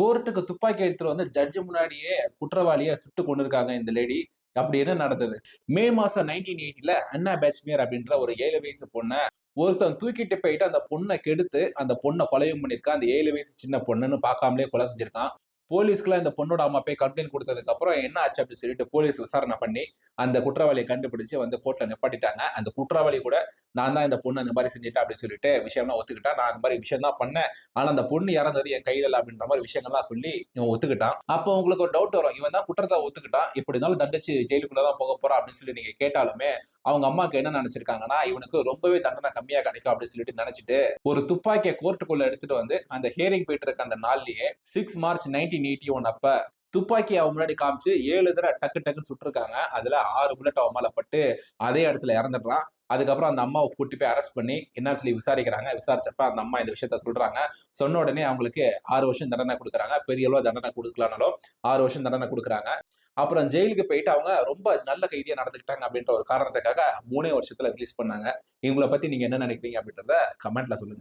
கோர்ட்டுக்கு துப்பாக்கி எடுத்துட்டு வந்து ஜட்ஜு முன்னாடியே குற்றவாளியை சுட்டு கொண்டு இருக்காங்க இந்த லேடி அப்படி என்ன நடந்தது? மே மாசம் நைன்டீன் எயிட்டில அண்ணா பேட்ச்மியர் அப்படின்ற ஒரு ஏழு வயசு பொண்ணை ஒருத்தன் தூக்கிட்டு போயிட்டு அந்த பொண்ணை கெடுத்து அந்த பொண்ணை கொலையும் பண்ணியிருக்கான் அந்த ஏழு வயசு சின்ன பொண்ணுன்னு பார்க்காமலே கொலை செஞ்சிருக்கான். போலீஸ்க்குலாம் இந்த பொண்ணோட அம்மா போய் கம்ப்ளைண்ட் கொடுத்ததுக்கு அப்புறம் என்ன ஆச்சு அப்படின்னு சொல்லிட்டு போலீஸ் விசாரணை பண்ணி அந்த குற்றவாளியை கண்டுபிடிச்சு வந்து கோர்ட்ல நிப்பாட்டிட்டாங்க. அந்த குற்றவாளி கூட நான் தான் இந்த பொண்ணு அந்த மாதிரி செஞ்சுட்டேன் அப்படின்னு சொல்லிட்டு விஷயம்லாம் ஒத்துக்கிட்டான். நான் அந்த மாதிரி விஷயம் தான் பண்ணேன். ஆனா அந்த பொண்ணு இறந்தது என் கையில இல்லை அப்படின்ற மாதிரி விஷயங்கள்லாம் சொல்லி இவன் ஒத்துக்கிட்டான். அப்போ உங்களுக்கு ஒரு டவுட் வரும். இவன் தான் குற்றத்தை ஒத்துக்கிட்டான். இப்படி இருந்தாலும் தண்டிச்சு ஜெயிலுக்குள்ள தான் போக போறான் அப்படின்னு சொல்லி நீங்க கேட்டாலுமே அவங்க அம்மாக்கு என்ன நினைச்சிருக்காங்கன்னா இவனுக்கு ரொம்பவே தண்டனை கம்மியா கிடைக்கும் அப்படின்னு சொல்லிட்டு நினைச்சிட்டு ஒரு துப்பாக்கியை கோர்ட்டுக்குள்ள எடுத்துட்டு வந்து அந்த ஹியரிங் போயிட்டு இருக்க அந்த நாள்லயே six March nineteen eighty one அப்ப துப்பாக்கி அவன் முன்னாடி காமிச்சு ஏழு தடவை டக்கு டக்குன்னு சுட்டிருக்காங்க. அதுல ஆறு புல்லட் அவன் மேல பட்டு அதே இடத்துல இறந்துடுறான். அதுக்கப்புறம் அந்த அம்மாவை கூட்டி போய் அரெஸ்ட் பண்ணி என்னன்னு சொல்லி விசாரிக்கிறாங்க. விசாரிச்சப்ப அந்த அம்மா இந்த விஷயத்த சொல்றாங்க. சொன்ன உடனே அவங்களுக்கு ஆறு வருஷம் தண்டனை கொடுக்குறாங்க. பெரிய அளவு தண்டனை கொடுக்கலனாலும் ஆறு வருஷம் தண்டனை கொடுக்குறாங்க. அப்புறம் ஜெயிலுக்கு போயிட்டு அவங்க ரொம்ப நல்ல கைதியா நடந்துக்கிட்டாங்க அப்படின்ற ஒரு காரணத்துக்காக மூணே வருஷத்துல ரிலீஸ் பண்ணாங்க. இவங்கள பத்தி நீங்க என்ன நினைக்கிறீங்க அப்படின்றத கமெண்ட்ல சொல்லுங்க.